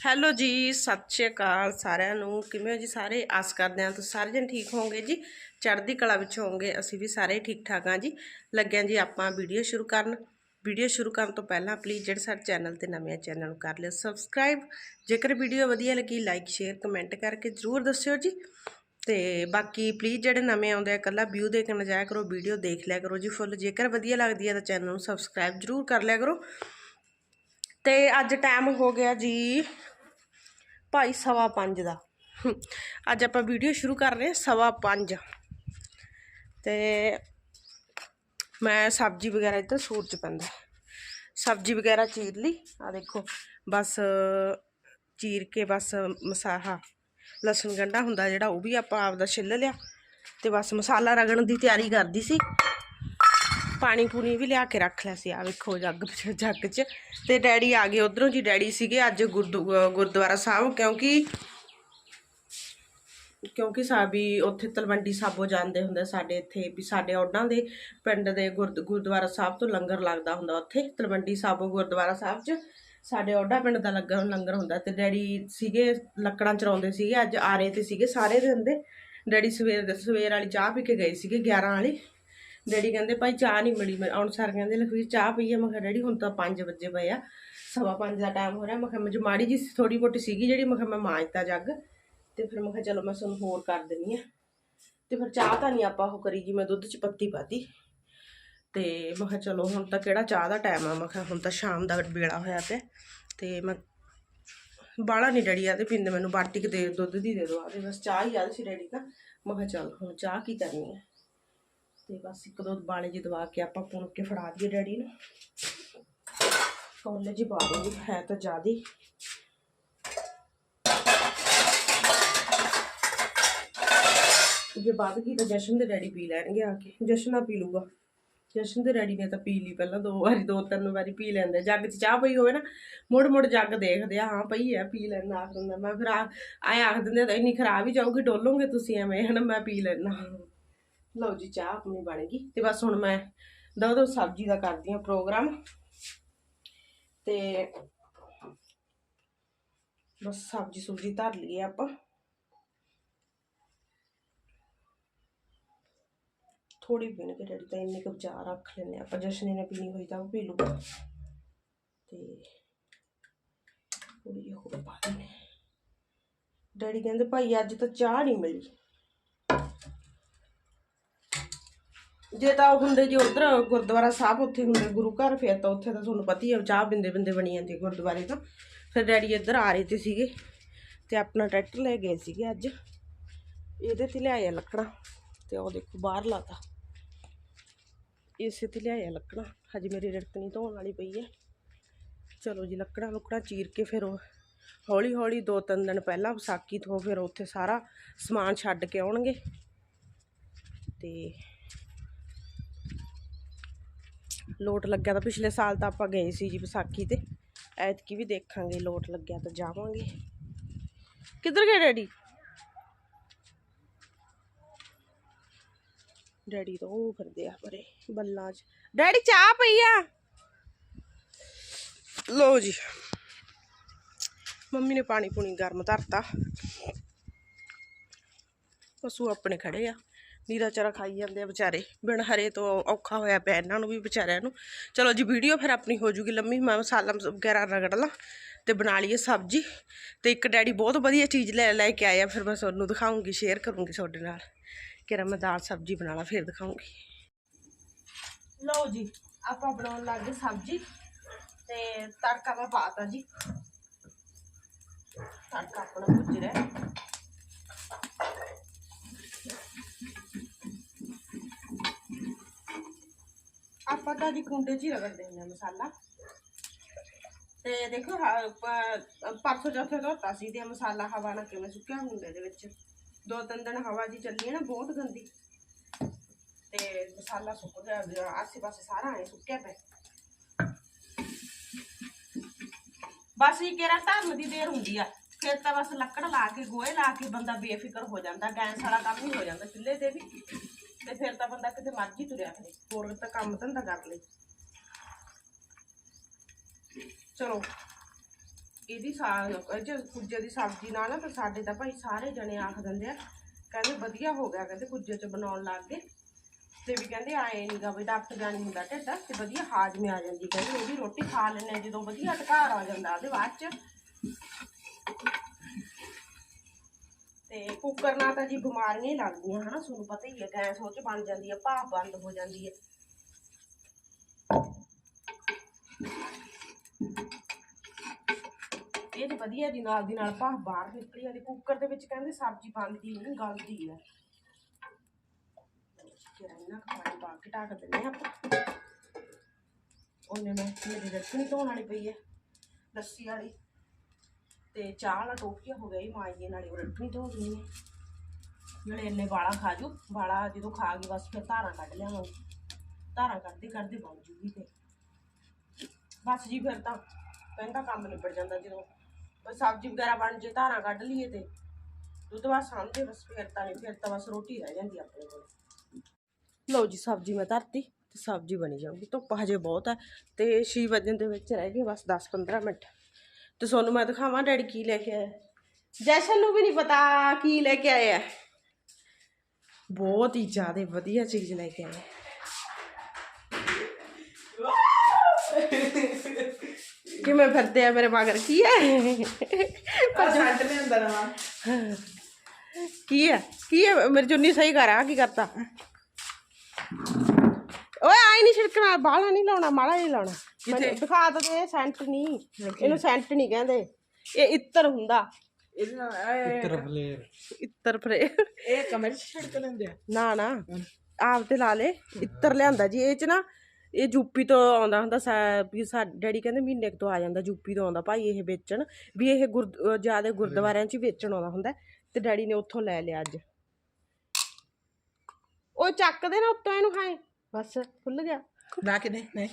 Hello ਜੀ, ਸਤਿ ਸ਼੍ਰੀ ਅਕਾਲ ਸਾਰਿਆਂ ਨੂੰ। ਕਿਵੇਂ ਹੋ ਜੀ ਸਾਰੇ? ਆਸ ਕਰਦੇ ਹਾਂ ਤੁਸੀਂ ਸਾਰੇ ਜਣ ਠੀਕ ਹੋਵੋਗੇ ਜੀ। ਚੜ੍ਹਦੀ ਕਲਾ ਵਿੱਚ ਹੋਵੋਗੇ, ਅਸੀਂ ਵੀ ਸਾਰੇ ਠੀਕ ਠਾਕ ਹਾਂ ਜੀ। ਲੱਗਿਆ ਜੀ ਆਪਾਂ ਵੀਡੀਓ ਸ਼ੁਰੂ ਕਰਨ। ਵੀਡੀਓ ਸ਼ੁਰੂ ਕਰਨ ਤੋਂ ਪਹਿਲਾਂ ਪਲੀਜ਼ ਜਿਹੜੇ ਸਾਡੇ ਚੈਨਲ ਤੇ ਨਵੇਂ ਆ, ਚੈਨਲ ਨੂੰ ਕਰ ਲਿਓ ਸਬਸਕ੍ਰਾਈਬ ਜੇਕਰ ਵੀਡੀਓ ਵਧੀਆ ਲੱਗੀ ਲਾਈਕ ਸ਼ੇਅਰ ਕਮੈਂਟ ਕਰਕੇ ਜ਼ਰੂਰ ਦੱਸਿਓ ਜੀ। ਤੇ ਬਾਕੀ ਪਲੀਜ਼ ਜਿਹੜੇ ਨਵੇਂ ਆਉਂਦੇ ਆ, ਇਕੱਲਾ ਵਿਊ ਦੇਖਣ ਨਾ ਜਾਇਆ ਕਰੋ ਵੀਡੀਓ ਦੇਖ ਲਿਆ ਕਰੋ ਜੀ ਫੁੱਲ ਜੇਕਰ ਵਧੀਆ ਲੱਗਦੀ ਹੈ ਤਾਂ ਚੈਨਲ ਨੂੰ ਸਬਸਕ੍ਰਾਈਬ ਜ਼ਰੂਰ ਕਰ ਲਿਆ ਕਰੋ। ਤੇ ਅੱਜ ਟਾਈਮ ਹੋ ਗਿਆ ਜੀ ਭਾਈ ਸਵਾ ਪੰਜ ਦਾ। ਅੱਜ ਆਪਾਂ ਵੀਡੀਓ ਸ਼ੁਰੂ ਕਰ ਰਹੇ ਹਾਂ ਸਵਾ ਪੰਜ। ਤੇ ਮੈਂ ਸਬਜ਼ੀ ਵਗੈਰਾ ਇੱਧਰ ਸੂਰਜ ਪੈਂਦਾ ਸਬਜ਼ੀ ਵਗੈਰਾ ਚੀਰ ਲਈ। ਆ ਦੇਖੋ, ਬਸ ਚੀਰ ਕੇ ਬਸ ਮਸਾਹਾ, ਲਸਣ ਗੰਢਾ ਹੁੰਦਾ ਜਿਹੜਾ ਉਹ ਵੀ ਆਪਾਂ ਆਪਦਾ ਛਿੱਲ ਲਿਆ। ਤੇ ਬਸ ਮਸਾਲਾ ਰਗੜਨ ਦੀ ਤਿਆਰੀ ਕਰਦੀ ਸੀ। ਪਾਣੀ ਪੂਣੀ ਵੀ ਲਿਆ ਕੇ ਰੱਖ ਲਿਆ ਸੀ ਆ ਵੇਖੋ ਜੱਗ ਜੱਗ 'ਚ। ਤੇ ਡੈਡੀ ਆ ਗਏ ਉਧਰੋਂ ਜੀ, ਡੈਡੀ ਸੀਗੇ ਅੱਜ ਗੁਰਦੁ- ਗੁਰਦੁਆਰਾ ਸਾਹਿਬ, ਕਿਉਂਕਿ ਕਿਉਂਕਿ ਸਾਬੀ ਉੱਥੇ ਤਲਵੰਡੀ ਸਾਬੋ ਜਾਂਦੇ ਹੁੰਦੇ ਸਾਡੇ ਇੱਥੇ, ਵੀ ਸਾਡੇ ਉਹਨਾਂ ਦੇ ਪਿੰਡ ਦੇ ਗੁਰਦ- ਗੁਰਦੁਆਰਾ ਸਾਹਿਬ ਤੋਂ ਲੰਗਰ ਲੱਗਦਾ ਹੁੰਦਾ ਉੱਥੇ, ਤਲਵੰਡੀ ਸਾਬੋ ਗੁਰਦੁਆਰਾ ਸਾਹਿਬ 'ਚ। ਸਾਡੇ ਓਡਾ ਪਿੰਡ ਦਾ ਲੰਗਰ ਲੰਗਰ ਹੁੰਦਾ ਤੇ ਡੈਡੀ ਸੀਗੇ, ਲੱਕੜਾਂ ਚਰਾਉਂਦੇ ਸੀਗੇ, ਅੱਜ ਆਰੇ ਤੇ ਸੀਗੇ ਸਾਰੇ ਦੇ। ਹੁੰਦੇ ਡੈਡੀ ਸਵੇਰ ਦੇ, ਸਵੇਰ ਵਾਲੀ ਚਾਹ ਪੀ ਕੇ ਗਏ ਸੀਗੇ 11 ਵਾਲੀ। ਡੈਡੀ ਕਹਿੰਦੇ ਭਾਈ ਚਾਹ ਨਹੀਂ ਮਿਲੀ। ਮੈਂ ਹੁਣ ਸਰ ਕਹਿੰਦੇ, ਲਖਵੀਰ, ਚਾਹ ਪਈ ਆ। ਮੈਂ ਕਿਹਾ, ਡੈਡੀ, ਹੁਣ ਤਾਂ 5 ਵਜੇ ਪਏ ਆ। ਸਵਾ ਪੰਜ ਦਾ ਟਾਈਮ ਹੋ ਰਿਹਾ। ਮੈਂ ਕਿਹਾ, ਮੈਂ ਮਾੜੀ ਜੀ ਥੋੜੀ ਮੋਟੀ ਸੀਗੀ ਜਿਹੜੀ, ਮੈਂ ਕਿਹਾ, ਮੈਂ ਮਾਂਜਤਾ ਜੱਗ। ਤੇ ਫਿਰ ਮੈਂ ਕਿਹਾ, ਚਲੋ, ਮੈਂ ਤੁਹਾਨੂੰ ਹੋਰ ਕਰ ਦਿੰਨੀ ਆ। ਤੇ ਫਿਰ ਚਾਹ ਤਾਂ ਨਹੀਂ ਆਪਾਂ ਉਹ ਕਰੀ ਜੀ ਮੈਂ ਦੁੱਧ ਚ ਪੱਤੀ ਪਾਤੀ। ਤੇ ਮੈਂ ਕਿਹਾ, ਚਲੋ, ਹੁਣ ਤਾਂ ਕਿਹੜਾ ਚਾਹ ਦਾ ਟਾਈਮ ਆ? ਮੈਂ ਕਿਹਾ, ਹੁਣ ਤਾਂ ਸ਼ਾਮ ਦਾ ਵੇਲਾ ਹੋਇਆ ਤੇ ਤੇ ਮੈਂ ਬਾਲਾ ਨਹੀਂ ਡੈਡੀ ਆ ਤੇ ਪਿੰਦੇ, ਮੈਨੂੰ ਬਾਟੀ ਕੁ ਦੇ, ਦੁੱਧ ਦੀ ਦੇ ਦਿਓ ਆ ਬਸ ਚਾਹ ਹੀ ਆ ਸੀ ਡੈਡੀ ਦਾ ਮੈਂ ਕਿਹਾ, ਚਲ, ਹੁਣ ਚਾਹ ਕੀ ਕਰਨੀ ਹੈ ਤੇ ਬਸ ਇੱਕ ਦੋ ਬਾਲੇ ਜੀ ਦਵਾ ਕੇ ਆਪਾਂ ਪੁਣ ਕੇ ਫੜਾ ਦਈਏ ਡੈਡੀ ਨੂੰ। ਕੋਲੇ ਜੀ ਪਾ ਹੈ ਤਾਂ ਜ਼ਿਆਦੀ। ਜੇ ਵੱਧ ਗਈ ਤਾਂ ਜਸ਼ਨ ਦੇ ਡੈਡੀ ਪੀ ਲੈਣਗੇ ਆ ਕੇ। ਜਸ਼ਨ ਆ ਪੀ ਲੂਗਾ ਜਸ਼ਨ ਦੇ ਡੈਡੀ ਨੇ ਤਾਂ ਪੀ ਲਈ ਪਹਿਲਾਂ ਦੋ ਵਾਰੀ, ਦੋ ਤਿੰਨ ਵਾਰੀ ਪੀ ਲੈਂਦੇ ਜੱਗ 'ਚ ਚਾਹ ਪਈ ਹੋਵੇ ਨਾ ਮੁੜ ਮੁੜ ਜੱਗ ਦੇਖਦੇ ਆ, ਹਾਂ ਪਈ ਆ ਪੀ ਲੈਂਦਾ, ਆਖ ਦਿੰਦਾ। ਮੈਂ ਫਿਰ ਆ ਆਏ ਆਖ ਦਿੰਦੇ ਤਾਂ ਇੰਨੀ ਖਰਾਬ ਹੀ ਜਾਊਗੀ, ਡੋਲੋਗੇ ਤੁਸੀਂ ਐਵੇਂ, ਹਨਾ, ਮੈਂ ਪੀ ਲੈਣਾ ਲਓ ਜੀ ਚਾਹ ਆਪਣੀ ਬਣ ਗਈ ਤੇ ਬਸ ਹੁਣ ਮੈਂ ਦੋ ਦੋ ਸਬਜ਼ੀ ਦਾ ਕਰਦੀ ਹਾਂ ਪ੍ਰੋਗਰਾਮ। ਤੇ ਬਸ ਸਬਜ਼ੀ ਸੁਬਜ਼ੀ ਧਰ ਲਈਏ ਆਪਾਂ। ਥੋੜੀ ਪੀਣ ਕੇ ਡੈਡੀ ਤਾਂ ਇੰਨੇ ਕੁ ਬਚਾ ਰੱਖ ਲੈਨੇ ਆਪਾਂ ਜਸ਼ਨ ਨੇ ਪੀਣੀ ਹੋਈ ਤਾਂ ਉਹ ਪੀ ਲੂਗਾ ਤੇ ਥੋੜੀ ਜਿਹੀ ਹੋਰ ਪਾ ਦਿੰਦੇ ਡੈਡੀ ਕਹਿੰਦੇ ਭਾਈ ਅੱਜ ਤਾਂ ਚਾਹ ਨਹੀਂ ਮਿਲੀ। ਜੇ ਤਾਂ ਉਹ ਹੁੰਦੇ ਜੀ ਉਧਰ, ਗੁਰਦੁਆਰਾ ਸਾਹਿਬ ਉੱਥੇ ਹੁੰਦੇ, ਗੁਰੂ ਘਰ, ਫਿਰ ਤਾਂ ਉੱਥੇ ਤਾਂ ਤੁਹਾਨੂੰ ਪਤਾ ਹੀ ਆ ਚਾਹ ਬਿੰਦੇ ਬਿੰਦੇ ਬਣੀ ਜਾਂਦੀ ਗੁਰਦੁਆਰੇ ਤੋਂ। ਫਿਰ ਡੈਡੀ ਇੱਧਰ ਆ ਰਹੇ ਤੇ ਸੀਗੇ ਤੇ ਆਪਣਾ ਟਰੈਕਟਰ ਲੈ ਗਏ ਸੀਗੇ ਅੱਜ। ਇਹਦੇ ਤੇ ਲਿਆਏ ਲੱਕੜਾਂ ਤੇ ਉਹ ਦੇਖੋ ਬਾਹਰ ਲਾਤਾ। ਇਸੇ ਤੇ ਲਿਆਇਆ ਲੱਕੜਾਂ। ਹਜੇ ਮੇਰੀ ਰੜਕਣੀ ਧੋਣ ਵਾਲੀ ਪਈ ਹੈ। ਚਲੋ ਜੀ, ਲੱਕੜਾਂ ਲੁਕੜਾਂ ਚੀਰ ਕੇ ਫਿਰ ਉਹ ਹੌਲੀ ਹੌਲੀ ਦੋ ਤਿੰਨ ਦਿਨ ਪਹਿਲਾਂ ਵਿਸਾਖੀ ਤੋਂ ਫਿਰ ਉੱਥੇ ਸਾਰਾ ਸਮਾਨ ਛੱਡ ਕੇ ਆਉਣਗੇ। ਤੇ ਲੋਟ ਲੱਗਿਆ ਤਾਂ ਪਿਛਲੇ ਸਾਲ ਤਾਂ ਆਪਾਂ ਗਏ ਸੀ ਜੀ ਵਿਸਾਖੀ ਤੇ। ਐਤਕੀ ਵੀ ਦੇਖਾਂਗੇ, ਲੋਟ ਲੱਗਿਆ ਤਾਂ ਜਾਵਾਂਗੇ। ਕਿੱਧਰ ਗਏ ਡੈਡੀ? ਡੈਡੀ ਤਾਂ ਉਹ ਫਿਰਦੇ ਆ ਪਰੇ, ਬੱਲਾਂ 'ਚ। ਡੈਡੀ, ਚਾਹ ਪਈ ਆ? ਲੋ ਜੀ। ਮੰਮੀ ਨੇ ਪਾਣੀ ਪੂਣੀ ਗਰਮ ਧਰਤਾ। ਪਸ਼ੂ ਆਪਣੇ ਖੜੇ ਆ। ਨੀਰਾ ਚਾਰਾ ਖਾਈ ਜਾਂਦੇ ਆ ਵਿਚਾਰੇ। ਬਿਨ ਹਰੇ ਤੋਂ ਔਖਾ ਹੋਇਆ ਪਿਆ ਇਹਨਾਂ ਨੂੰ ਵੀ ਵਿਚਾਰਿਆਂ ਨੂੰ। ਚਲੋ ਜੀ ਵੀਡੀਓ ਫਿਰ ਆਪਣੀ ਹੋ ਜੂਗੀ ਲੰਮੀ। ਮੈਂ ਮਸਾਲਾ ਵਗੈਰਾ ਰਗੜ ਲਾਂ ਤੇ ਬਣਾ ਲਈਏ ਸਬਜ਼ੀ। ਤੇ ਇੱਕ ਡੈਡੀ ਬਹੁਤ ਵਧੀਆ ਚੀਜ਼ ਲੈ ਲੈ ਕੇ ਆਇਆ। ਫਿਰ ਮੈਂ ਤੁਹਾਨੂੰ ਦਿਖਾਉਂਗੀ ਸ਼ੇਅਰ ਕਰੂੰਗੀ ਤੁਹਾਡੇ ਨਾਲ। ਕਿ ਮੈਂ ਦਾਲ ਸਬਜ਼ੀ ਬਣਾ ਲਾ, ਫਿਰ ਦਿਖਾਉਂਗੀ। ਲਓ ਜੀ, ਆਪਾਂ ਬਣਾਉਣ ਲੱਗੇ ਸਬਜ਼ੀ। ਤੇ ਤੜਕਾ ਮੈਂ ਪਾਤਾ ਜੀ। ਤੜਕਾ ਆਪਣਾ ਭੁੱਜ ਰਿਹਾ ਆਪਾਂ ਤਾਂ ਜੀ ਕੁੰਡੇ 'ਚ ਹੀ ਰਗੜ ਹੁੰਦੇ ਹਾਂ ਮਸਾਲਾ। ਤੇ ਦੇਖੋ ਪਰਸੋਂ ਚੌਥੇ ਧੋਤਾ ਸੀ ਤੇ ਮਸਾਲਾ ਹਵਾ ਨਾਲ ਕਿਵੇਂ ਸੁੱਕਿਆ ਹੁੰਦੇ ਦੇ ਵਿੱਚ। ਦੋ ਤਿੰਨ ਦਿਨ ਹਵਾ ਜੀ ਚੱਲੀ ਹੈ ਨਾ, ਬਹੁਤ ਗੰਦੀ। ਤੇ ਮਸਾਲਾ ਸੁੱਕ ਗਿਆ ਆਸੇ ਪਾਸੇ ਸਾਰਾ ਐ ਸੁੱਕਿਆ ਪਿਆ। ਬਸ ਇਹ ਕਿਹੜਾ ਧਰਨ ਦੀ ਦੇਰ ਹੁੰਦੀ ਆ। ਫਿਰ ਤਾਂ ਬਸ ਲੱਕੜ ਲਾ ਕੇ, ਗੋਹੇ ਲਾ ਕੇ ਬੰਦਾ ਬੇਫਿਕਰ ਹੋ ਜਾਂਦਾ ਗੈਸ ਵਾਲਾ ਕੰਮ ਹੀ ਹੋ ਜਾਂਦਾ ਚੁੱਲ੍ਹੇ ਤੇ ਵੀ। ਤੇ ਫਿਰ ਤਾਂ ਬੰਦਾ ਕਿਤੇ ਮਰਜ਼ੀ ਤੁਰਿਆ ਫਿਰੇ। ਹੋਰ ਤਾਂ ਕੰਮ ਧੰਦਾ ਕਰ ਲਈ ਚਲੋ, ਇਹਦੀ ਸਾਗ ਇਹ ਕੁੱਜੇ ਦੀ ਸਬਜ਼ੀ ਨਾਲ ਨਾ ਤੇ ਸਾਡੇ ਤਾਂ ਭਾਈ ਸਾਰੇ ਜਣੇ ਆਖ ਦਿੰਦੇ ਆ, ਕਹਿੰਦੇ ਵਧੀਆ ਹੋ ਗਿਆ, ਕਹਿੰਦੇ ਕੁੱਜੇ 'ਚ ਬਣਾਉਣ ਲੱਗ ਗਏ। ਤੇ ਵੀ ਕਹਿੰਦੇ ਆਏ ਨਹੀਂਗਾ ਵੀ ਡਾਕਟਰ ਜਾਣੀ ਹੁੰਦਾ ਢਿੱਡ, ਤੇ ਵਧੀਆ ਹਾਜ਼ਮੇ ਆ ਜਾਂਦੀ, ਕਹਿੰਦੇ ਉਹਦੀ ਰੋਟੀ ਖਾ ਲੈਂਦੇ ਜਦੋਂ ਵਧੀਆ ਟਕਾਰ ਆ ਜਾਂਦਾ ਉਹਦੇ ਬਾਅਦ 'ਚ। ਤੇ ਕੁੱਕਰ ਨਾਲ ਤਾਂ ਜੀ ਬਿਮਾਰੀਆਂ ਹੀ ਲੱਗਦੀਆਂ, ਹਨਾ? ਤੁਹਾਨੂੰ ਪਤਾ ਹੀ ਹੈ, ਗੈਸ ਉਹ 'ਚ ਬਣ ਜਾਂਦੀ ਹੈ ਭਾਪ ਬੰਦ ਹੋ ਜਾਂਦੀ ਹੈ। ਇਹ ਤੇ ਵਧੀਆ ਦੀ ਨਾਲ ਦੀ ਨਾਲ ਭਾਪ ਬਾਹਰ ਨਿਕਲੀ ਜਾਂਦੀ। ਕੁੱਕਰ ਦੇ ਵਿੱਚ ਕਹਿੰਦੇ ਸਬਜ਼ੀ ਬਣਦੀ ਨਹੀਂ, ਗਲਦੀ ਹੈ। ਜਿਹੜਾ ਇਹਨਾਂ ਕੁ ਪਾਣੀ ਪਾ ਕੇ ਢੱਕ ਦਿੰਦੇ ਆਪਾਂ। ਉਹਨੇ ਮੈਂ, ਮੇਰੀ ਰੱਖਣੀ ਧੋਣ ਵਾਲੀ ਪਈ ਹੈ, ਲੱਸੀ ਵਾਲੀ। ਤੇ ਚਾਹ ਵਾਲਾ ਟੋਪੀਆ ਹੋ ਗਿਆ ਈ ਮਾਂ ਜੀ ਨਾਲੇ ਉਹ ਰੱਖਣੀ ਧੋ ਦਿੰਦੀ ਹੈ ਨਾਲੇ ਇੰਨੇ ਵਾਲਾ ਖਾ ਜੂ, ਵਾਲਾ ਜਦੋਂ ਖਾ ਗਈ ਬਸ ਫਿਰ ਧਾਰਾਂ ਕੱਢ ਲਿਆਵਾਂਗੀ ਧਾਰਾਂ ਕੱਢਦੇ ਕੱਢਦੇ ਬਣ ਜੂਗੀ ਤੇ। ਬਸ ਜੀ ਫਿਰ ਤਾਂ ਕਹਿੰਦਾ ਕੰਮ ਨਿਬੜ ਜਾਂਦਾ ਜਦੋਂ। ਬਸ ਸਬਜ਼ੀ ਵਗੈਰਾ ਬਣ ਜੇ, ਧਾਰਾਂ ਕੱਢ ਲਈਏ ਤੇ। ਦੁੱਧ ਬਸ ਸਾਂਭਦੇ ਬਸ ਫਿਰ ਤਾਂ ਨਹੀਂ, ਫਿਰ ਤਾਂ ਬਸ ਰੋਟੀ ਰਹਿ ਜਾਂਦੀ ਆਪਣੇ ਕੋਲ। ਲਓ ਜੀ ਸਬਜ਼ੀ ਮੈਂ ਧਰਤੀ ਤੇ ਸਬਜ਼ੀ ਬਣੀ ਜਾਊਗੀ, ਧੁੱਪ ਹਜੇ ਬਹੁਤ ਹੈ ਤੇ 6 ਵਜੇ ਦੇ ਵਿੱਚ ਰਹਿ ਗਏ ਬਸ 10-15 ਮਿੰਟ। ਤੇ ਤੁਹਾਨੂੰ ਮੈਂ ਦਿਖਾਵਾਂ ਡੈਡੀ ਕੀ ਲੈ ਕੇ ਆਇਆ ਜੈਸ਼ਨ ਨੂੰ ਵੀ ਨਹੀਂ ਪਤਾ ਕੀ ਲੈ ਕੇ ਆਇਆ ਬਹੁਤ ਹੀ ਜ਼ਿਆਦਾ ਵਧੀਆ ਚੀਜ਼ ਲੈ ਕੇ ਆਇਆ ਕਿਵੇਂ ਫਿਰਦੇ ਆ ਮੇਰੇ ਮਗਰ ਕੀ ਹੈ ਪਰ ਛੱਡ ਲੈ ਅੰਦਰ ਨਵਾਂ ਕੀ ਹੈ ਕੀ ਹੈ ਮੇਰੀ ਚੁੰਨੀ ਸਹੀ ਕਰ ਆ ਕੀ ਕਰਤਾ ਓਏ ਆਈ ਨਹੀਂ ਛਿੜਕਣਾ ਬਾਲਾ ਨਹੀਂ ਲਾਉਣਾ ਮਾਲਾ ਨਹੀਂ ਲਾਉਣਾ ਮੈਨੂੰ ਦਿਖਾ ਤਾਂ ਦੇ ਸੈਂਟ ਨਹੀਂ ਇਹਨੂੰ ਸੈਂਟ ਨਹੀਂ ਕਹਿੰਦੇ। ਇਹ ਇੱਤਰ ਹੁੰਦਾ। ਇਹਦੇ ਨਾਲ ਇਹ ਤਰਫਲੇਰ ਇੱਤਰ ਫਰੇ ਇਹ ਕਮਰੇ ਚ ਛਿੜਕ ਲੈਂਦੇ ਆ। ਨਾ ਨਾ। ਆਪ ਤੇ ਲਾ ਲੇ। ਇੱਤਰ ਲਿਆਂਦਾ ਜੀ। ਇਹ ਚ ਨਾ ਇਹ ਯੂਪੀ ਤੋਂ ਆਉਂਦਾ ਹੁੰਦਾ ਵੀ ਸਾ ਡੈਡੀ ਕਹਿੰਦੇ ਮਹੀਨੇ ਤੋਂ ਆ ਜਾਂਦਾ ਯੂਪੀ ਤੋਂ ਆਉਂਦਾ ਭਾਈ ਇਹ ਵੇਚਣ। ਵੀ ਇਹ ਗੁਰ ਜ਼ਿਆਦਾ ਗੁਰਦੁਆਰਿਆਂ 'ਚ ਹੀ ਵੇਚਣ ਆਉਂਦਾ ਹੁੰਦਾ। ਤੇ ਡੈਡੀ ਨੇ ਉੱਥੋਂ ਲੈ ਲਿਆ ਅੱਜ। ਉਹ ਚੱਕਦੇ ਨਾ ਉੱਤੋਂ ਇਹਨੂੰ ਖਾਏ। ਬਸ ਖੁੱਲ ਗਿਆ। ਲਾ ਕੇ ਦੇ ਨਹੀਂ।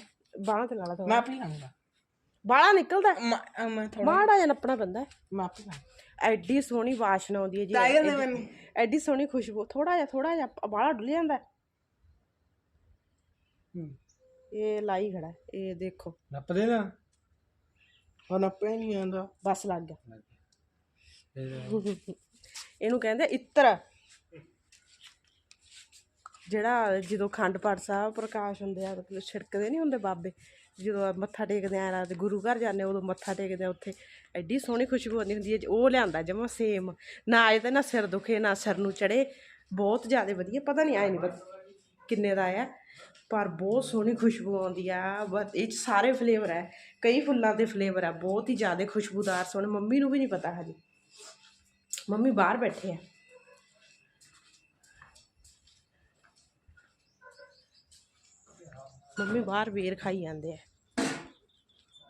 ਬਾਹਾਂ ਤੇ ਲਾ ਲਾ ਮੈਂ ਥੋੜਾ ਆਪਣੀ ਲਾਉਂਗਾ ਨਿਕਲਦਾ ਮੈਂ ਮੈਂ ਥੋੜਾ ਮਾੜਾ ਜਿਹਾ ਨੱਪਣਾ ਪੈਂਦਾ ਹੈ। ਮੈਂ ਆਪਣੀ ਲਾਉਂਗਾ ਐਡੀ ਸੋਹਣੀ ਵਾਸ਼ਨਾ ਆਉਂਦੀ ਹੈ ਜੀ। ਟਾਈਗਰ ਨੇ ਐਡੀ- ਮੈਨੂੰ। ਐਡੀ ਸੋਹਣੀ ਖੁਸ਼ਬੂ ਥੋੜਾ ਜਿਹਾ ਥੋੜਾ ਜਿਹਾ ਬਾਹਲਾ ਡੁੱਲ ਜਾਂਦਾ ਹੈ। ਇਹ ਲਾਈ ਖੜਾ ਹੈ, ਇਹ ਦੇਖੋ। ਨੱਪ ਦੇ ਨਾ ਹੁਣ ਆਪੇ ਨਹੀਂ ਆਉਂਦਾ ਬਸ ਲੱਗ ਗਿਆ। ਇਹਨੂੰ ਕਹਿੰਦੇ ਇੱਤਰ। ਜਿਹੜਾ ਜਦੋਂ ਖੰਡ ਪਾਠ ਸਾਹਿਬ ਪ੍ਰਕਾਸ਼ ਹੁੰਦੇ ਆ ਛਿੜਕਦੇ ਨਹੀਂ ਹੁੰਦੇ ਬਾਬੇ। ਜਦੋਂ ਮੱਥਾ ਟੇਕਦੇ ਆ ਰਾਤ ਗੁਰੂ ਘਰ ਜਾਂਦੇ ਉਦੋਂ ਮੱਥਾ ਟੇਕਦੇ ਆ ਉੱਥੇ। ਐਡੀ ਸੋਹਣੀ ਖੁਸ਼ਬੂ ਆਉਂਦੀ ਹੁੰਦੀ ਹੈ ਜੀ, ਉਹ ਲਿਆਂਦਾ ਜਮਾ ਸੇਮ ਨਾ ਇਹ ਤਾਂ ਨਾ ਸਿਰ ਦੁਖੇ ਨਾ ਸਿਰ ਨੂੰ ਚੜੇ। ਬਹੁਤ ਜ਼ਿਆਦਾ ਵਧੀਆ ਪਤਾ ਨਹੀਂ ਆਏ ਨਹੀਂ ਪਤਾ ਕਿੰਨੇ ਦਾ ਆ ਪਰ ਬਹੁਤ ਸੋਹਣੀ ਖੁਸ਼ਬੂ ਆਉਂਦੀ ਆ। ਬਸ ਇਹ 'ਚ ਸਾਰੇ ਫਲੇਵਰ ਹੈ ਕਈ ਫੁੱਲਾਂ ਦੇ ਫਲੇਵਰ ਆ। ਬਹੁਤ ਹੀ ਜ਼ਿਆਦਾ ਖੁਸ਼ਬੂਦਾਰ ਸੋਹਣੇ। ਮੰਮੀ ਨੂੰ ਵੀ ਨਹੀਂ ਪਤਾ ਹਜੇ। ਮੰਮੀ ਬਾਹਰ ਬੈਠੇ ਆ। ਮੰਮੀ ਬਾਹਰ ਵੇਰ ਖਾਈ ਜਾਂਦੇ ਆ।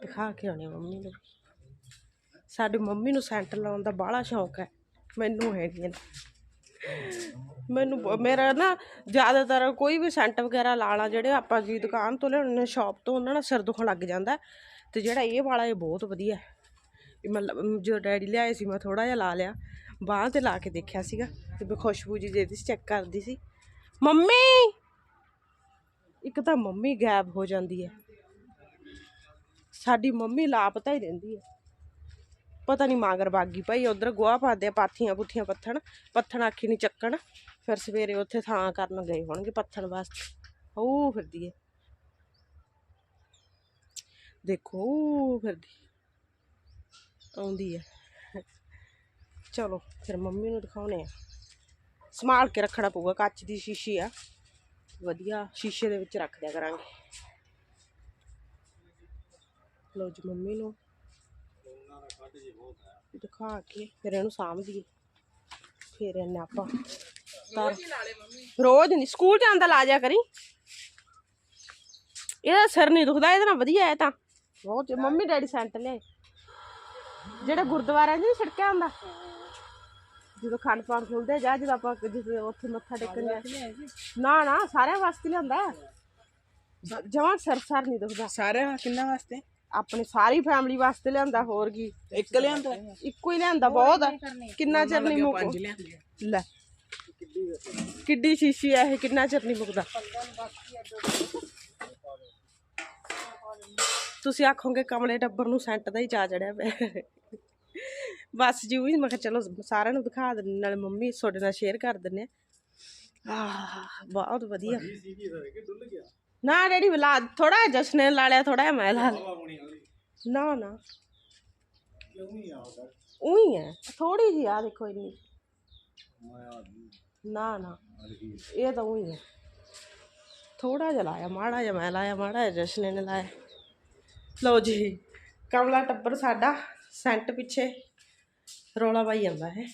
ਦਿਖਾ ਕੇ ਆਉਣੇ ਮੰਮੀ ਨੂੰ। ਸਾਡੀ ਮੰਮੀ ਨੂੰ ਸੈਂਟ ਲਾਉਣ ਦਾ ਬਾਹਲਾ ਸ਼ੌਂਕ ਹੈ। ਮੈਨੂੰ ਹੈਗੀ ਮੈਨੂੰ ਬ- ਮੇਰਾ ਨਾ ਜ਼ਿਆਦਾਤਰ ਕੋਈ ਵੀ ਸੈਂਟ ਵਗੈਰਾ ਲਾਣਾ ਜਿਹੜੇ ਆਪਾਂ ਜੀ ਦੁਕਾਨ ਤੋਂ ਲਿਆਉਣੇ ਸ਼ਾਪ ਤੋਂ ਉਹਨਾਂ ਨਾਲ ਸਿਰ ਦੁਖਣ ਲੱਗ ਜਾਂਦਾ ਤੇ ਜਿਹੜਾ ਇਹ ਵਾਲਾ ਇਹ ਬਹੁਤ ਵਧੀਆ ਹੈ। ਇਹ ਮਤਲਬ ਅਮ, ਜਦੋਂ ਡੈਡੀ ਲਿਆਏ ਸੀ ਮੈਂ ਥੋੜਾ ਜਿਹਾ ਲਾ ਲਿਆ। ਬਾਹਾਂ ਤੇ ਲਾ ਕੇ ਦੇਖਿਆ ਸੀਗਾ। ਤੇ ਮੈਂ ਖੁਸ਼ਬੂ ਜੀ ਜਿਹਦੀ ਚੈੱਕ ਕਰਦੀ ਸੀ। ਮੰਮੀ! ਇੱਕ ਤਾਂ ਮੰਮੀ ਗਾਇਬ ਹੋ ਜਾਂਦੀ ਹੈ। ਸਾਡੀ ਮੰਮੀ ਲਾਪਤਾ ਹੀ ਰਹਿੰਦੀ ਹੈ। ਪਤਾ ਨਹੀਂ ਮਾਂਗਰ ਬਾਗੀ ਭਾਈ ਉਧਰ ਗੋਹਾ ਪਾਦੇ ਪਾਥੀਆਂ ਪੁੱਥੀਆਂ ਪੱਥਣ ਪੱਥਣ ਆਖੀ ਨਹੀਂ ਚੱਕਣ। ਫਿਰ ਸਵੇਰੇ ਉੱਥੇ ਥਾਂ ਕਰਨ ਗਏ ਹੋਣਗੇ ਪੱਥਣ ਵਾਸਤੇ। ਉਹ ਫਿਰਦੀ ਹੈ। ਦੇਖੋ ਫਿਰਦੀ ਆਉਂਦੀ ਹੈ। ਚਲੋ, ਫਿਰ ਮੰਮੀ ਨੂੰ ਦਿਖਾਉਣੇ ਆ ਸੰਭਾਲ ਕੇ ਰੱਖਣਾ ਪਊਗਾ, ਕੱਚ ਦੀ ਸ਼ੀਸ਼ੀ ਆ। ਵਧੀਆ ਸ਼ੀਸ਼ੇ ਦੇ ਵਿੱਚ ਰੱਖ ਦਿਆ ਕਰਾਂਗੇ। ਲਓ ਜੀ ਮੰਮੀ ਨੂੰ। ਦਿਖਾ ਕੇ ਫਿਰ ਇਹਨੂੰ ਸਾਂਭ ਫਿਰ ਇਹਨੇ ਆਪਾਂ ਰੋਜ਼ ਨਹੀਂ, ਸਕੂਲ ਜਾਂਦਾ ਲਾ ਜਾ ਕਰੀ। ਇਹਦਾ ਸਿਰ ਨਹੀਂ ਦੁਖਦਾ, ਇਹਦੇ ਨਾਲ ਵਧੀਆ ਹੈ ਤਾਂ। ਬਹੁਤ ਮੰਮੀ ਡੈਡੀ ਸੈਂਟ ਲਿਆਏ ਜਿਹੜਾ ਗੁਰਦੁਆਰਾ ਨਹੀਂ, ਛਿੜਕਿਆ ਹੁੰਦਾ। ਜਦੋਂ ਖੰਡ ਪਾਠ ਖੁੱਲਦੇ ਜਾ ਜਦੋਂ ਆਪਾਂ ਜਦੋਂ ਉੱਥੇ ਮੱਥਾ ਟੇਕਣ ਜਾ। ਨਾ ਨਾ ਸਾਰਿਆਂ ਵਾਸਤੇ ਲਿਆਂਦਾ। ਜਮਾਂ ਸਿਰ ਸਰ ਨਹੀਂ ਦੁਖਦਾ। ਸਾਰੇ ਕਿੰਨਾ ਵਾਸਤੇ? ਆਪਣੀ ਸਾਰੀ ਫੈਮਿਲੀ ਵਾਸਤੇ ਲਿਆਂਦਾ ਹੋਰ ਕੀ। ਇੱਕ ਲਿਆਂਦਾ? ਇੱਕੋ ਹੀ ਲਿਆਂਦਾ ਬਹੁਤ ਆ। ਕਿੰਨਾ ਚਿਰ ਨਹੀਂ ਮੁੱਕ ਲਿਆਂਦੇ ਲੈ। ਕਿੱਡੀ ਸ਼ੀਸ਼ੀ ਆ ਇਹ ਕਿੰਨਾ ਚਿਰ ਨਹੀਂ ਮੁੱਕਦਾ। ਤੁਸੀਂ ਆਖੋਗੇ ਕਮਲੇ ਟੱਬਰ ਨੂੰ ਸੈਂਟ ਦਾ ਹੀ ਚਾ ਚੜਿਆ ਪਿਆ। ਬਸ ਜੀ ਉਹੀ ਮੈਂ ਕਿਹਾ ਚਲੋ ਸਾਰਿਆਂ ਨੂੰ ਦਿਖਾ ਦਿੰਦੇ ਨਾਲੇ ਮੰਮੀ ਤੁਹਾਡੇ ਨਾਲ ਸ਼ੇਅਰ ਕਰ ਦਿੰਨੇ ਆ ਆਹ ਬਹੁਤ ਵਧੀਆ। ਨਾ ਡੈਡੀ ਬਲਾ ਥੋੜਾ ਜਸਨੇ ਲਾ ਲਿਆ ਥੋੜਾ ਮੈਂ ਲਾ ਨਾ ਨਾ। ਉਹੀ ਹੈ ਥੋੜੀ ਜੀ ਆ ਦੇਖੋ ਇੰਨੀ। ਨਾ ਨਾ। ਇਹ ਤਾਂ ਉਹੀ ਹੈ। ਥੋੜਾ ਜਿਹਾ ਲਾਇਆ ਮਾੜਾ ਜਿਹਾ ਮੈਂ ਲਾਇਆ ਮਾੜਾ ਜਿਹਾ ਜਸ਼ਨੇ ਨੇ ਲਾਇਆ। ਲਓ ਜੀ ਕਮਲਾ ਟੱਬਰ ਸਾਡਾ ਸੈਂਟ ਪਿੱਛੇ। ਰੌਲਾ ਪਾਈ ਜਾਂਦਾ ਹੈ।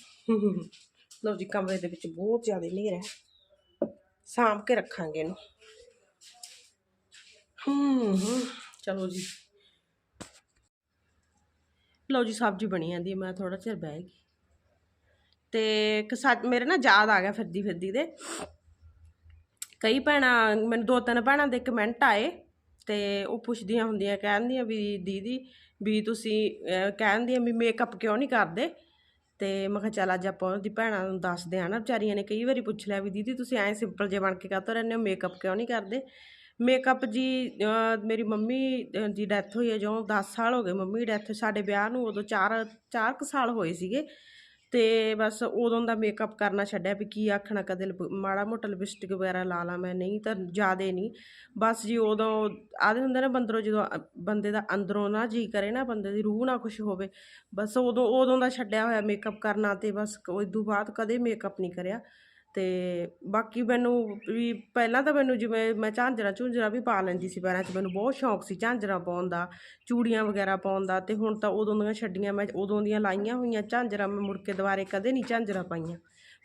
ਲਓ ਜੀ ਕਮਰੇ ਦੇ ਵਿੱਚ ਬਹੁਤ ਜ਼ਿਆਦਾ ਹਨੇਰ ਹੈ। ਸਾਂਭ ਕੇ ਰੱਖਾਂਗੇ ਇਹਨੂੰ। ਹੂੰ ਚਲੋ ਜੀ। ਲਓ ਜੀ ਸਬਜ਼ੀ ਬਣੀ ਜਾਂਦੀ ਮੈਂ ਥੋੜਾ ਚਿਰ ਬਹਿ ਗਈ। ਤੇ ਇੱਕ ਸਾ ਮੇਰੇ ਨਾ ਯਾਦ ਆ ਗਿਆ ਫਿਰਦੀ ਫਿਰਦੀ ਦੇ। ਕਈ ਭੈਣਾਂ ਮੈਨੂੰ ਦੋ ਤਿੰਨ ਭੈਣਾਂ ਦੇ ਕਮੈਂਟ ਆਏ ਤੇ ਉਹ ਪੁੱਛਦੀਆਂ ਹੁੰਦੀਆਂ ਕਹਿੰਦੀਆਂ ਵੀ ਦੀਦੀ ਵੀ ਤੁਸੀਂ ਅਹ, ਕਹਿੰਦੀਆਂ ਵੀ ਮੇਕਅਪ ਕਿਉਂ ਨਹੀਂ ਕਰਦੇ? ਅਤੇ ਮੈਂ ਕਿਹਾ ਚੱਲ ਅੱਜ ਆਪਾਂ ਉਹਦੀ ਭੈਣਾਂ ਨੂੰ ਦੱਸਦੇ ਹਾਂ ਨਾ, ਵਿਚਾਰੀਆਂ ਨੇ ਕਈ ਵਾਰੀ ਪੁੱਛ ਲਿਆ ਵੀ ਦੀਦੀ ਤੁਸੀਂ ਐਂ ਸਿੰਪਲ ਜੇ ਬਣ ਕੇ ਕਾਹਤੋਂ ਰਹਿੰਦੇ ਹੋ ਮੇਕਅਪ ਕਿਉਂ ਨਹੀਂ ਕਰਦੇ? ਮੇਕਅਪ ਜੀ ਮੇਰੀ ਮੰਮੀ ਦੀ ਡੈਥ ਹੋਈ ਹੈ, ਜਦੋਂ 10 ਸਾਲ ਹੋ ਗਏ ਮੰਮੀ ਦੀ ਡੈਥ ਸਾਡੇ ਵਿਆਹ ਨੂੰ ਉਦੋਂ 4 4 ਕੁ ਸਾਲ ਹੋਏ ਸੀਗੇ। ਤੇ ਬਸ ਉਦੋਂ ਦਾ ਮੇਕਅਪ ਕਰਨਾ ਛੱਡਿਆ ਵੀ ਕੀ ਆਖਣਾ ਕਦੇ ਮਾੜਾ ਮੋਟਾ ਲਿਪਸਟਿਕ ਵਗੈਰਾ ਲਾ ਲਾ ਮੈਂ, ਨਹੀਂ ਤਾਂ ਜ਼ਿਆਦੇ ਨਹੀਂ। ਬਸ ਜੀ ਉਦੋਂ ਆਦੇ ਹੁੰਦੇ ਨਾ ਬੰਦਰੋਂ ਜਦੋਂ ਬੰਦੇ ਦਾ ਅੰਦਰੋਂ ਨਾ ਜੀ ਕਰੇ ਨਾ ਬੰਦੇ ਦੀ ਰੂਹ ਨਾ ਖੁਸ਼ ਹੋਵੇ, ਬਸ ਉਦੋਂ ਉਦੋਂ ਦਾ ਛੱਡਿਆ ਹੋਇਆ ਮੇਕਅਪ ਕਰਨਾ ਤੇ ਬਸ ਉਸ ਤੋਂ ਬਾਅਦ ਕਦੇ ਮੇਕਅਪ ਨਹੀਂ ਕਰਿਆ। ਅਤੇ ਬਾਕੀ ਮੈਨੂੰ ਵੀ ਪਹਿਲਾਂ ਤਾਂ ਮੈਨੂੰ ਜਿਵੇਂ ਮੈਂ ਝਾਂਜਰਾਂ ਝੂੰਜਰਾਂ ਵੀ ਪਾ ਲੈਂਦੀ ਸੀ ਪੈਰਾਂ 'ਚ, ਮੈਨੂੰ ਬਹੁਤ ਸ਼ੌਂਕ ਸੀ ਝਾਂਜਰਾਂ ਪਾਉਣ ਦਾ, ਚੂੜੀਆਂ ਵਗੈਰਾ ਪਾਉਣ ਦਾ ਅਤੇ ਹੁਣ ਤਾਂ ਉਦੋਂ ਦੀਆਂ ਛੱਡੀਆਂ ਮੈਂ ਉਦੋਂ ਦੀਆਂ ਲਾਈਆਂ ਹੋਈਆਂ ਝਾਂਜਰਾਂ, ਮੈਂ ਮੁੜ ਕੇ ਦੁਬਾਰੇ ਕਦੇ ਨਹੀਂ ਝਾਂਜਰਾਂ ਪਾਈਆਂ।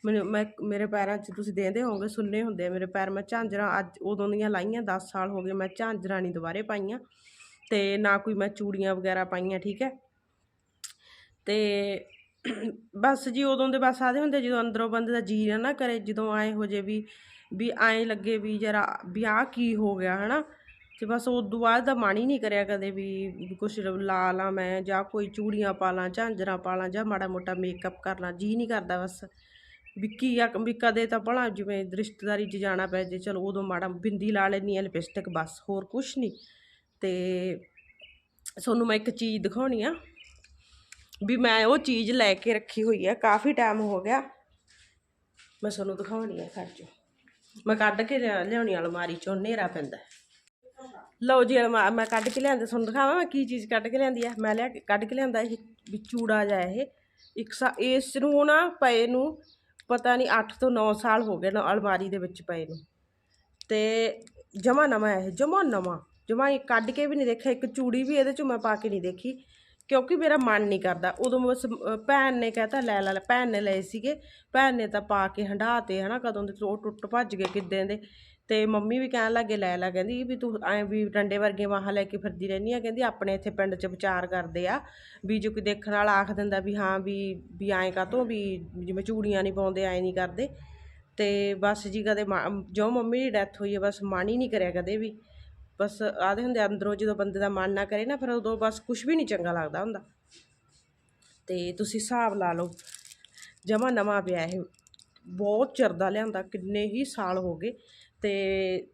ਮੈਨੂੰ ਮੈਂ ਮੇਰੇ ਪੈਰਾਂ 'ਚ ਤੁਸੀਂ ਦੇਖਦੇ ਹੋਵੋਗੇ ਸੁੰਨੇ ਹੁੰਦੇ ਆ, ਮੇਰੇ ਪੈਰ ਮੈਂ ਝਾਂਜਰਾਂ ਅੱਜ ਉਦੋਂ ਦੀਆਂ ਲਾਈਆਂ 10 ਸਾਲ ਹੋ ਗਏ ਮੈਂ ਝਾਂਜਰਾਂ ਨਹੀਂ ਦੁਬਾਰੇ ਪਾਈਆਂ ਅਤੇ ਨਾ ਕੋਈ ਮੈਂ ਚੂੜੀਆਂ ਵਗੈਰਾ ਪਾਈਆਂ, ਠੀਕ ਹੈ? ਅਤੇ ਬਸ ਜੀ ਉਦੋਂ ਦੇ ਬਸ ਆਦੇ ਹੁੰਦੇ ਜਦੋਂ ਅੰਦਰੋਂ ਬੰਦੇ ਦਾ ਜੀ ਨਾ ਕਰੇ, ਜਦੋਂ ਆਏ ਹੋ ਜੇ ਵੀ ਵੀ ਐਂ ਲੱਗੇ ਵੀ ਜਰਾ ਵੀ ਆਹ ਕੀ ਹੋ ਗਿਆ, ਹਨਾ? ਤੇ ਬਸ ਉਦੋਂ ਬਾਅਦ ਦਾ ਮਨ ਹੀ ਨਹੀਂ ਕਰਿਆ ਕਦੇ ਵੀ ਵੀ ਕੁਛ ਲਾ ਲਾਂ ਮੈਂ ਜਾਂ ਕੋਈ ਚੂੜੀਆਂ ਪਾ ਲਾਂ, ਝਾਂਜਰਾਂ ਪਾ ਲਾਂ ਜਾਂ ਮਾੜਾ ਮੋਟਾ ਮੇਕਅਪ ਕਰ ਲਾਂ ਜੀ ਨਹੀਂ ਕਰਦਾ ਬਸ। ਵੀ ਕੀ ਆ, ਵੀ ਕਦੇ ਤਾਂ ਭਲਾ ਜਿਵੇਂ ਰਿਸ਼ਤੇਦਾਰੀ 'ਚ ਜਾਣਾ ਪੈ ਜੇ, ਚਲੋ ਉਦੋਂ ਮਾੜਾ ਬਿੰਦੀ ਲਾ ਲੈਣੀ ਆ ਲਿਪਸਟਿਕ ਬਸ, ਹੋਰ ਕੁਛ ਨਹੀਂ। ਤੇ ਤੁਹਾਨੂੰ ਮੈਂ ਇੱਕ ਚੀਜ਼ ਦਿਖਾਉਣੀ ਆ। ਵੀ ਮੈਂ ਉਹ ਚੀਜ਼ ਲੈ ਕੇ ਰੱਖੀ ਹੋਈ ਹੈ, ਕਾਫੀ ਟਾਈਮ ਹੋ ਗਿਆ। ਮੈਂ ਤੁਹਾਨੂੰ ਦਿਖਾਉਣੀ ਆ ਖੜ ਜੋ ਮੈਂ ਕੱਢ ਕੇ ਲਿਆ- ਲਿਆਉਣੀ ਆ ਅਲਮਾਰੀ ਚੋਂ, ਹਨੇਰਾ ਪੈਂਦਾ ਲਓ ਜੀ, ਅਲਮਾ- ਮੈਂ ਕੱਢ ਕੇ ਲਿਆਂਦਾ, ਤੁਹਾਨੂੰ ਦਿਖਾਵਾਂ ਮੈਂ ਕੀ ਚੀਜ਼ ਕੱਢ ਕੇ ਲਿਆਂਦੀ ਆ। ਮੈਂ ਲਿਆ ਕੇ- ਕੱਢ ਕੇ ਲਿਆਂਦਾ ਇਹ, ਵੀ ਚੂੜਾ ਜਾ ਇਹ। ਇੱਕ ਸਾ ਇਸ ਨੂੰ ਨਾ ਪਏ ਨੂੰ ਪਤਾ ਨਹੀਂ 8 ਤੋਂ 9 ਸਾਲ ਹੋ ਗਏ ਨਾ ਅਲਮਾਰੀ ਦੇ ਵਿੱਚ ਪਏ ਨੂੰ। ਤੇ ਜਮਾ ਨਵਾਂ ਇਹ, ਜਮਾ ਨਵਾਂ। ਜਮਾ ਇਹ ਕੱਢ ਕੇ ਵੀ ਨਹੀਂ ਦੇਖਿਆ, ਇੱਕ ਚੂੜੀ ਵੀ ਇਹਦੇ ਚੋਂ ਮੈਂ ਪਾ ਕੇ ਨਹੀਂ ਦੇਖੀ। ਕਿਉਂਕਿ ਮੇਰਾ ਮਨ ਨਹੀਂ ਕਰਦਾ। ਉਦੋਂ ਬਸ ਅਹ, ਭੈਣ ਨੇ ਕਹਿਤਾ ਲੈ ਲੈ ਲੈ ਭੈਣ ਨੇ ਲਏ ਸੀਗੇ। ਭੈਣ ਨੇ ਤਾਂ ਪਾ ਕੇ ਹੰਢਾਤੇ ਹਨਾ ਕਦੋਂ ਦੇ ਉਹ ਟੁੱਟ ਭੱਜ ਗਏ ਕਿੱਦਾਂ ਦੇ। ਤੇ ਮੰਮੀ ਵੀ ਕਹਿਣ ਲੱਗੇ ਲੈ ਲੈ ਕਹਿੰਦੀ ਵੀ ਤੂੰ ਐ ਵੀ ਡੰਡੇ ਵਰਗੇ ਵਾਹਾਂ ਲੈ ਕੇ ਫਿਰਦੀ ਰਹਿੰਦੀ ਆ। ਕਹਿੰਦੀ ਆਪਣੇ ਇੱਥੇ ਪਿੰਡ 'ਚ ਵਿਚਾਰ ਕਰਦੇ ਆ ਵੀ ਜੋ ਕੋਈ ਦੇਖਣ ਵਾਲਾ ਆਖ ਦਿੰਦਾ ਵੀ ਹਾਂ ਵੀ ਵੀ ਐਂ ਕਾਤੋਂ ਵੀ ਜਿਵੇਂ ਚੂੜੀਆਂ ਨਹੀਂ ਪਾਉਂਦੇ ਐਂ ਨਹੀਂ ਕਰਦੇ। ਤੇ ਬਸ ਜੀ ਕਦੇ ਮਾ- ਜੋ ਮੰਮੀ ਦੀ ਡੈਥ ਹੋਈ ਹੈ ਬਸ ਮਨ ਹੀ ਨਹੀਂ ਕਰਿਆ ਕਦੇ ਵੀ। ਬਸ ਆਦੇ ਹੁੰਦੇ ਅੰਦਰੋਂ ਜਦੋਂ ਬੰਦੇ ਦਾ ਮਨ ਨਾ ਕਰੇ ਨਾ, ਫਿਰ ਉਦੋਂ ਬਸ ਕੁਝ ਵੀ ਨਹੀਂ ਚੰਗਾ ਲੱਗਦਾ ਹੁੰਦਾ। ਤੇ ਤੁਸੀਂ ਹਿਸਾਬ ਲਾ ਲਓ, ਜਮਾ ਨਵਾਂ ਪਿਆ ਇਹ, ਬਹੁਤ ਚਿਰ ਦਾ ਲਿਆਂਦਾ, ਕਿੰਨੇ ਹੀ ਸਾਲ ਹੋ ਗਏ। ਤੇ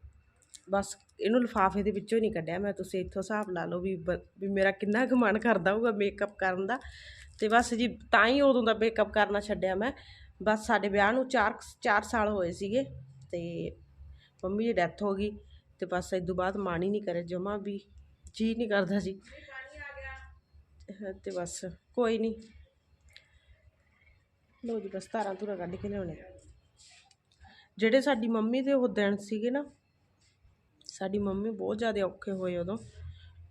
ਬਸ ਇਹਨੂੰ ਲਿਫਾਫੇ ਦੇ ਵਿੱਚੋਂ ਹੀ ਨਹੀਂ ਕੱਢਿਆ ਮੈਂ, ਤੁਸੀਂ ਇੱਥੋਂ ਹਿਸਾਬ ਲਾ ਲਓ ਵੀ ਬ- ਵੀ ਮੇਰਾ ਕਿੰਨਾ ਕੁ ਮਨ ਕਰਦਾ ਹੋਊਗਾ ਮੇਕਅਪ ਕਰਨ ਦਾ। ਤੇ ਬਸ ਜੀ, ਤਾਂ ਹੀ ਉਦੋਂ ਦਾ ਮੇਕਅਪ ਕਰਨਾ ਛੱਡਿਆ ਮੈਂ। ਬਸ ਸਾਡੇ ਵਿਆਹ ਨੂੰ 4 4 ਸਾਲ ਹੋਏ ਸੀਗੇ, ਤੇ ਮੰਮੀ ਦੀ ਡੈਥ ਹੋ ਗਈ। ਤੇ ਬਸ ਇਸ ਬਾਅਦ ਮਾਣ ਹੀ ਨਹੀਂ ਕਰੇ, ਜਮਾ ਵੀ ਜੀ ਨਹੀਂ ਕਰਦਾ ਜੀ। ਤੇ ਬਸ ਕੋਈ ਨਹੀਂ ਲੋ ਜੀ ਬਸ ਤਾਰਾਂ ਧੁਰਾ ਕੱਢ ਕੇ ਲਿਆਉਣੇ। ਜਿਹੜੇ ਸਾਡੀ ਮੰਮੀ ਦੇ ਉਹ ਦਿਨ ਸੀਗੇ ਨਾ, ਸਾਡੀ ਮੰਮੀ ਬਹੁਤ ਜ਼ਿਆਦਾ ਔਖੇ ਹੋਏ ਉਦੋਂ।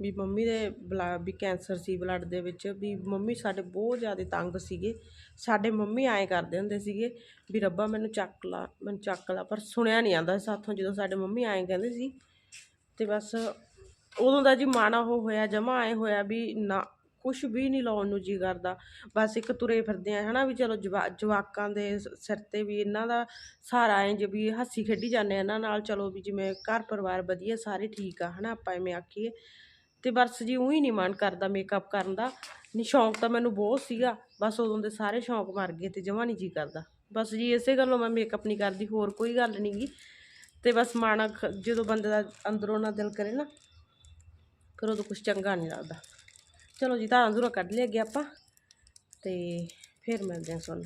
ਵੀ ਮੰਮੀ ਦੇ ਬਲਾ, ਵੀ ਕੈਂਸਰ ਸੀ ਬਲੱਡ ਦੇ ਵਿੱਚ, ਵੀ ਮੰਮੀ ਸਾਡੇ ਬਹੁਤ ਜ਼ਿਆਦਾ ਤੰਗ ਸੀਗੇ। ਸਾਡੇ ਮੰਮੀ ਐਂ ਕਰਦੇ ਹੁੰਦੇ ਸੀਗੇ ਵੀ ਰੱਬਾ ਮੈਨੂੰ ਚੱਕ ਲਾ, ਮੈਨੂੰ ਚੱਕ ਲਾ, ਪਰ ਸੁਣਿਆ ਨਹੀਂ ਆਂਦਾ ਸਾਥੋਂ ਜਦੋਂ ਸਾਡੇ ਮੰਮੀ ਐਂ ਕਹਿੰਦੇ ਸੀ। ਤੇ ਬਸ ਉਦੋਂ ਦਾ ਜੀ ਮਾਣਾ ਉਹ ਹੋਇਆ, ਜਮਾ ਐ ਹੋਇਆ ਵੀ ਨਾ ਕੁਝ ਵੀ ਨਹੀਂ ਲਾਉਣ ਨੂੰ ਜੀ ਕਰਦਾ। ਬਸ ਇੱਕ ਤੁਰੇ ਫਿਰਦੇ ਆ, ਹਨਾ ਵੀ ਚਲੋ ਜਵਾ, ਜਵਾਕਾਂ ਦੇ ਸਿਰ ਤੇ ਵੀ ਇਹਨਾਂ ਦਾ ਸਹਾਰਾ ਐ ਜੇ ਵੀ ਹੱਸੀ ਖੇਡੀ ਜਾਂਦੇ ਆ, ਇਹਨਾਂ ਨਾਲ ਚਲੋ ਵੀ ਜਿਵੇਂ ਘਰ ਪਰਿਵਾਰ ਵਧੀਆ, ਸਾਰੇ ਠੀਕ ਆ, ਹਨਾ ਆਪਾਂ ਐਵੇਂ ਆਖੀਏ। ਤੇ ਬਸ ਜੀ ਉਹੀ ਨਹੀਂ ਮਨ ਕਰਦਾ ਮੇਕਅਪ ਕਰਨ ਦਾ। ਨਹੀਂ ਸ਼ੌਂਕ ਤਾਂ ਮੈਨੂੰ ਬਹੁਤ ਸੀਗਾ, ਬਸ ਉਦੋਂ ਦੇ ਸਾਰੇ ਸ਼ੌਂਕ ਮਰ ਗਏ ਤੇ ਜਮਾ ਨਹੀਂ ਜੀ ਕਰਦਾ। ਬਸ ਜੀ ਇਸੇ ਗੱਲੋਂ ਮੈਂ ਮੇਕਅਪ ਨਹੀਂ ਕਰਦੀ, ਹੋਰ ਕੋਈ ਗੱਲ ਨਹੀਂ ਗੀ। ਤੇ ਬਸ ਮਨ ਜਦੋਂ ਬੰਦੇ ਦਾ ਅੰਦਰੋਂ ਨਾ ਦਿਲ ਕਰੇ ਨਾ, ਫਿਰ ਉਦੋਂ ਕੁਝ ਚੰਗਾ ਨਹੀਂ ਲੱਗਦਾ। ਚਲੋ ਜੀ, ਧਾਰਾਂ ਧੁਰਾਂ ਕੱਢ ਲਿਆ ਗਿਆ ਆਪਾਂ, ਤੇ ਫਿਰ ਮਿਲਦੇ ਹਾਂ ਤੁਹਾਨੂੰ।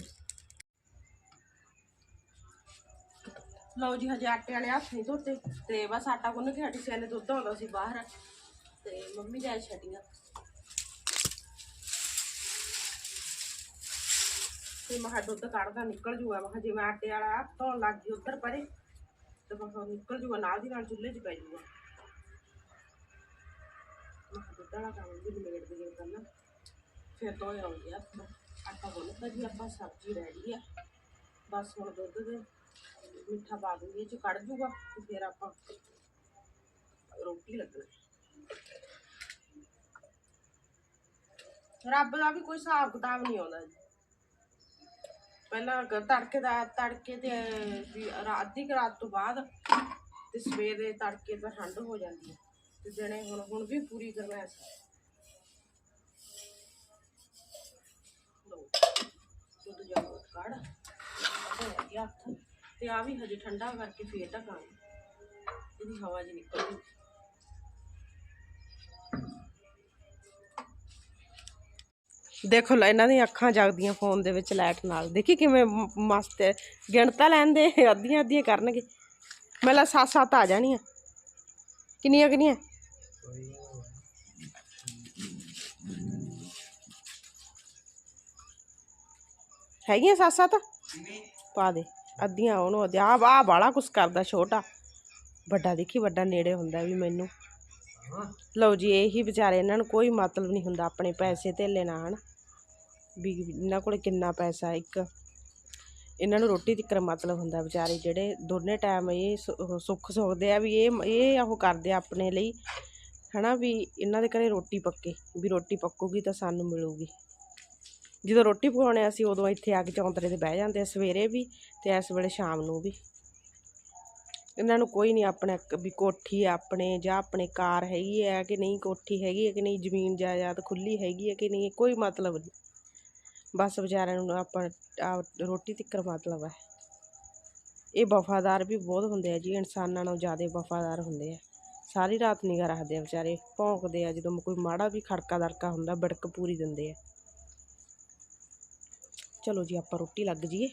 ਲਓ ਜੀ, ਹਜੇ ਆਟੇ ਵਾਲੇ ਹੱਥ ਨਹੀਂ ਧੋਤੇ, ਤੇ ਬਸ ਆਟਾ ਗੁੰਨ ਕੇ ਹਟੀ ਸੀ ਦੁੱਧ ਆਉਂਦਾ ਸੀ ਬਾਹਰ। ਤੇ ਮੰਮੀ ਲੈ ਛੱਡੀਆਂ ਤੇ ਮੈਂ ਕਿਹਾ ਦੁੱਧ ਕੱਢਦਾ ਨਿਕਲ ਜੂਗਾ ਮੈਂ ਕਿਹਾ ਜੇ ਮੈਂ ਆਟੇ ਵਾਲਾ ਹੱਥ ਧੋਣ ਲੱਗ ਗਈ ਉੱਧਰ ਪਰੇ ਤੇ ਮੈਂ ਕਿਹਾ ਨਿਕਲ ਜੂਗਾ ਨਾਲ ਦੀ ਨਾਲ ਚੁੱਲ੍ਹੇ 'ਚ ਪੈ ਜੂਗਾ ਮੈਂ ਕਿਹਾ ਦੁੱਧ ਵਾਲਾ ਕੰਮ ਵੀ ਨਿਬੇੜ ਦੇ ਕਰਨਾ ਫਿਰ ਧੋਏ ਆਉਂਦੇ ਆ ਆਟਾ ਗੁੰਨਤਾ ਜੀ ਆਪਾਂ ਸਬਜ਼ੀ ਰੈਡੀ ਆ ਬਸ ਹੁਣ ਦੁੱਧ ਦੇ ਮਿੱਠਾ ਪਾ ਦੂੰਗੀ ਇਹ ਚ ਕੱਢ ਜੂਗਾ ਤੇ ਫਿਰ ਆਪਾਂ ਰੋਟੀ ਲੱਗਣਾ ਰੱਬ ਦਾ ਵੀ ਕੋਈ ਹਿਸਾਬ ਕਿਤਾਬ ਨਹੀਂ ਆਉਂਦਾ ਜੀ। ਪਹਿਲਾਂ ਕ- ਤੜਕੇ ਦਾ ਤੜਕੇ ਤੇ ਵੀ ਰਾ- ਅੱਧੀ ਕੁ ਰਾਤ ਤੋਂ ਬਾਅਦ ਤੇ ਸਵੇਰੇ ਤੜਕੇ ਤਾਂ ਠੰਡ ਹੋ ਜਾਂਦੀ ਹੈ। ਤੇ ਦਿਨੇ ਹੁਣ ਹੁਣ ਵੀ ਪੂਰੀ ਕਰਨਾ ਹੈ। ਲਓ, ਦੁੱਧ ਜਾਓ ਕੱਢ ਹੋ ਗਿਆ ਹੱਥ। ਤੇ ਆ ਵੀ ਹਜੇ ਠੰਡਾ ਕਰਕੇ ਫੇਰ ਢਕਾਂਗੇ। ਇਹਦੀ ਹਵਾ ਜੀ ਨਿਕਲ ਗਈ ਦੇਖੋ ਲੈ, ਇਹਨਾਂ ਦੀਆਂ ਅੱਖਾਂ ਜਗਦੀਆਂ ਫੋਨ ਦੇ ਵਿੱਚ ਲਾਈਟ ਨਾਲ। ਦੇਖੀ ਕਿਵੇਂ ਮਸਤ ਹੈ। ਗਿਣਤਾ ਲੈਂਦੇ ਅੱਧੀਆਂ ਅੱਧੀਆਂ ਕਰਨਗੇ। ਮੇਲਾ ਸੱਤ ਸੱਤ ਆ ਜਾਣੀਆਂ। ਕਿੰਨੀਆਂ ਕਿੰਨੀਆਂ? ਹੈਗੀਆਂ ਸੱਤ ਸੱਤ? ਪਾ ਦੇ। ਅੱਧੀਆਂ ਉਹਨੂੰ ਅੱਧੀਆਂ ਆ ਆ ਬਾਲਾ ਕੁਛ ਕਰਦਾ, ਛੋਟਾ। ਵੱਡਾ ਦੇਖੀ, ਵੱਡਾ ਨੇੜੇ ਹੁੰਦਾ ਵੀ ਮੈਨੂੰ। ਲਓ ਜੀ, ਇਹੀ ਵਿਚਾਰੇ ਇਹਨਾਂ ਨੂੰ ਕੋਈ ਮਤਲਬ ਨਹੀਂ ਹੁੰਦਾ ਆਪਣੇ ਪੈਸੇ ਧੇਲੇ ਨਾਲ ਹਨ ਵੀ ਇਹਨਾਂ ਕੋਲ ਕਿੰਨਾ ਪੈਸਾ ਇੱਕ। ਇਹਨਾਂ ਨੂੰ ਰੋਟੀ ਤਿੱਕਰ ਮਤਲਬ ਹੁੰਦਾ ਵਿਚਾਰੇ ਜਿਹੜੇ ਦੋਨੇ ਟਾਈਮ ਇਹ ਸੁੱਖ ਸੁਖਦੇ ਆ ਵੀ ਇਹ ਇਹ ਉਹ ਕਰਦੇ ਆ ਆਪਣੇ ਲਈ। ਹਨਾ ਵੀ ਇਹਨਾਂ ਦੇ ਘਰੇ ਰੋਟੀ ਪੱਕੇ। ਵੀ ਰੋਟੀ ਪੱਕੂਗੀ ਤਾਂ ਸਾਨੂੰ ਮਿਲੂਗੀ। ਜਦੋਂ ਰੋਟੀ ਪਕਾਉਣੇ ਅਸੀਂ ਉਦੋਂ ਇੱਥੇ ਆ ਕੇ ਚੌਂਤਰੇ ਤੇ ਬਹਿ ਜਾਂਦੇ ਆ ਸਵੇਰੇ ਵੀ ਤੇ ਇਸ ਵੇਲੇ ਸ਼ਾਮ ਨੂੰ ਵੀ। ਇਹਨਾਂ ਨੂੰ ਕੋਈ ਨਹੀਂ ਆਪਣੇ ਵੀ ਕੋਠੀ ਆਪਣੇ ਜਾਂ ਆਪਣੇ ਕਾਰ ਹੈਗੀ ਹੈ ਕਿ ਨਹੀਂ, ਕੋਠੀ ਹੈਗੀ ਹੈ ਕਿ ਨਹੀਂ, ਜ਼ਮੀਨ ਜਾਇਦਾਦ ਖੁੱਲੀ ਹੈਗੀ ਹੈ ਕਿ ਨਹੀਂ, ਕੋਈ ਮਤਲਬ ਨਹੀਂ ਬਸ ਵਿਚਾਰਿਆਂ ਨੂੰ ਆਪਾਂ ਰੋਟੀ ਤਿੱਕਰ ਮਤਲਬ ਹੈ। ਇਹ ਵਫਾਦਾਰ ਵੀ ਬਹੁਤ ਹੁੰਦੇ ਆ ਜੀ, ਇਨਸਾਨਾਂ ਨਾਲੋਂ ਜ਼ਿਆਦਾ ਵਫਾਦਾਰ ਹੁੰਦੇ ਆ। ਸਾਰੀ ਰਾਤ ਨਿਗਾ ਰੱਖਦੇ ਆ ਵਿਚਾਰੇ, ਭੌਂਕਦੇ ਆ ਜਦੋਂ ਕੋਈ ਮਾੜਾ ਵੀ ਖੜਕਾ ਦੜਕਾ ਹੁੰਦਾ, ਬੜਕ ਪੂਰੀ ਦਿੰਦੇ ਆ। ਚਲੋ ਜੀ, ਆਪਾਂ ਰੋਟੀ ਲੱਗ ਜੀਏ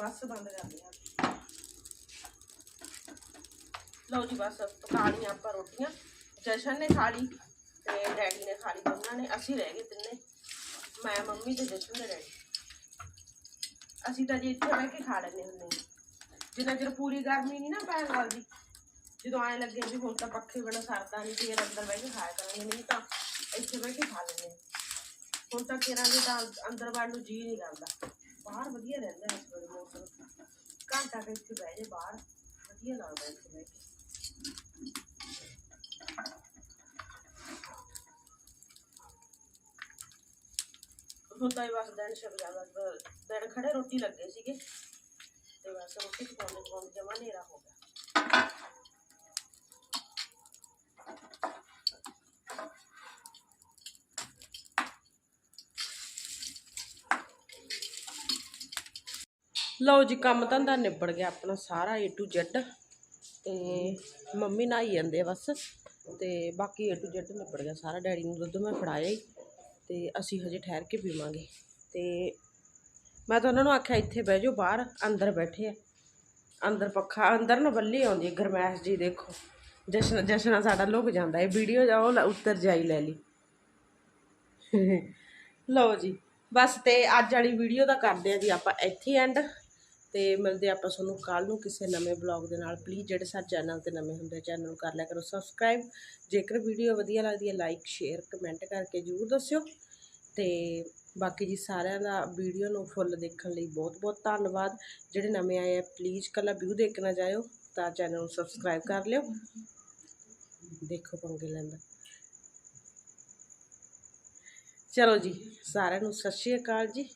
ਬਸ ਬੰਦ ਕਰ ਦਿਆ ਲਓ ਜੀ ਬਸ, ਪਕਾ ਲਈਆਂ ਆਪਾਂ ਰੋਟੀਆਂ। ਜਸ਼ਨ ਨੇ ਖਾ ਲਈ ਤੇ ਡੈਡੀ ਨੇ ਖਾ ਲਈ, ਦੋਨਾਂ ਨੇ। ਅਸੀਂ ਰਹਿ ਗਏ ਤਿੰਨੇ। ਮੈਂ, ਮੰਮੀ ਤੇ ਜਸ਼ਨ ਦੇ ਡੈਡੀ ਅਸੀਂ ਤਾਂ ਜੀ ਇੱਥੇ ਬਹਿ ਕੇ ਖਾ ਲੈਂਦੇ ਹੁੰਦੇ ਜਿੰਨਾ ਚਿਰ ਪੂਰੀ ਗਰਮੀ ਨਹੀਂ ਨਾ ਪੈਣ ਲੱਗਦੀ ਜਦੋਂ ਐਂ ਲੱਗੇ ਵੀ ਹੁਣ ਤਾਂ ਪੱਖੇ ਬਿਨਾਂ ਸਰਦਾ ਨਹੀਂ, ਫੇਰ ਅੰਦਰ ਬਹਿ ਕੇ ਖਾਇਆ ਕਰਾਂਗੇ। ਨਹੀਂ ਤਾਂ ਇੱਥੇ ਬਹਿ ਕੇ ਖਾ ਲੈਂਦੇ ਹੁਣ ਤਾਂ ਕਿਰਾਂਗੇ ਤਾਂ ਅੰਦਰ ਵੜਨ ਨੂੰ ਜੀ ਨਹੀਂ ਕਰਦਾ। ਬਾਹਰ ਵਧੀਆ ਰਹਿੰਦਾ ਇਸ ਵੇਲੇ ਮੌਸਮ। ਘੰਟਾ ਕੁ ਇੱਥੇ ਬਹਿ ਜੇ ਬਾਹਰ। ਵਧੀਆ ਲੱਗਦਾ ਇੱਥੇ ਬਹਿ ਕੇ। ਹੁਣ ਤਾਂ ਇਹ ਬਸ ਦਿਨ ਛਕ ਜਾਂਦਾ ਦਿਨ ਖੜੇ ਰੋਟੀ ਲੱਗੇ ਸੀਗੇ। ਤੇ ਬਸ ਰੋਟੀ ਪਕਾਉਂਦੇ ਪਕਾਉਂਦੇ ਜਮਾ ਹਨੇਰਾ ਹੋ ਗਿਆ। ਲਓ ਜੀ, ਕੰਮ ਧੰਦਾ ਨਿਬੜ ਗਿਆ ਆਪਣਾ ਸਾਰਾ A to Z ਅਤੇ ਮੰਮੀ ਨਹਾਈ ਜਾਂਦੇ ਆ ਬਸ। ਅਤੇ ਬਾਕੀ A to Z ਨਿਬੜ ਗਿਆ ਸਾਰਾ। ਡੈਡੀ ਨੂੰ ਦੁੱਧ ਮੈਂ ਫੜਾਇਆ ਹੀ ਅਤੇ ਅਸੀਂ ਹਜੇ ਠਹਿਰ ਕੇ ਪੀਵਾਂਗੇ। ਅਤੇ ਮੈਂ ਤਾਂ ਉਹਨਾਂ ਨੂੰ ਆਖਿਆ, ਇੱਥੇ ਬਹਿ ਜਾਓ ਬਾਹਰ, ਅੰਦਰ ਬੈਠੇ ਆ। ਅੰਦਰ ਪੱਖਾ, ਅੰਦਰ ਨਾ ਬੱਲੀ ਆਉਂਦੀ ਹੈ ਗਰਮੈਸ਼ ਜੀ ਦੇਖੋ। ਜਸ਼ਨ, ਜਸ਼ਨਾ ਸਾਡਾ ਲੁਕ ਜਾਂਦਾ। ਹੈ ਵੀਡੀਓ ਜਾਓ ਲ- ਉੱਤਰ ਜਾਈ ਲੈ ਲਈ। ਲਓ ਜੀ। ਬਸ ਤੇ ਅੱਜ ਵਾਲੀ ਵੀਡੀਓ ਦਾ ਕਰਦੇ ਆ ਜੀ ਆਪਾਂ ਇੱਥੇ ਐਂਡ ਤੇ ਮਿਲਦੇ ਆਪਾਂ ਤੁਹਾਨੂੰ ਕੱਲ ਨੂੰ ਕਿਸੇ ਨਵੇਂ ਬਲੌਗ ਦੇ ਨਾਲ। ਪਲੀਜ਼ ਜਿਹੜੇ ਸਾਡੇ ਚੈਨਲ ਤੇ ਨਵੇਂ ਹੁੰਦੇ ਚੈਨਲ ਨੂੰ ਕਰ ਲਿਆ ਕਰੋ ਸਬਸਕ੍ਰਾਈਬ ਜੇਕਰ ਵੀਡੀਓ ਵਧੀਆ ਲੱਗਦੀ ਹੈ ਲਾਈਕ ਸ਼ੇਅਰ ਕਮੈਂਟ ਕਰਕੇ ਜਰੂਰ ਦੱਸਿਓ। ਤੇ ਬਾਕੀ ਜੀ ਸਾਰਿਆਂ ਦਾ ਵੀਡੀਓ ਨੂੰ ਫੁੱਲ ਦੇਖਣ ਲਈ ਬਹੁਤ ਬਹੁਤ ਧੰਨਵਾਦ। ਜਿਹੜੇ ਨਵੇਂ ਆਏ ਆ ਪਲੀਜ਼ ਕੱਲਾ ਵਿਊ ਦੇਖਣਾ ਕੇ ਜਾਇਓ, ਤਾਂ ਚੈਨਲ ਨੂੰ ਸਬਸਕ੍ਰਾਈਬ ਕਰ ਲਿਓ। ਦੇਖੋ ਪੰਗੇ ਲੈਂਦਾ। ਚਲੋ ਜੀ, ਸਾਰਿਆਂ ਨੂੰ ਸਤਿ ਸ਼੍ਰੀ ਅਕਾਲ ਜੀ।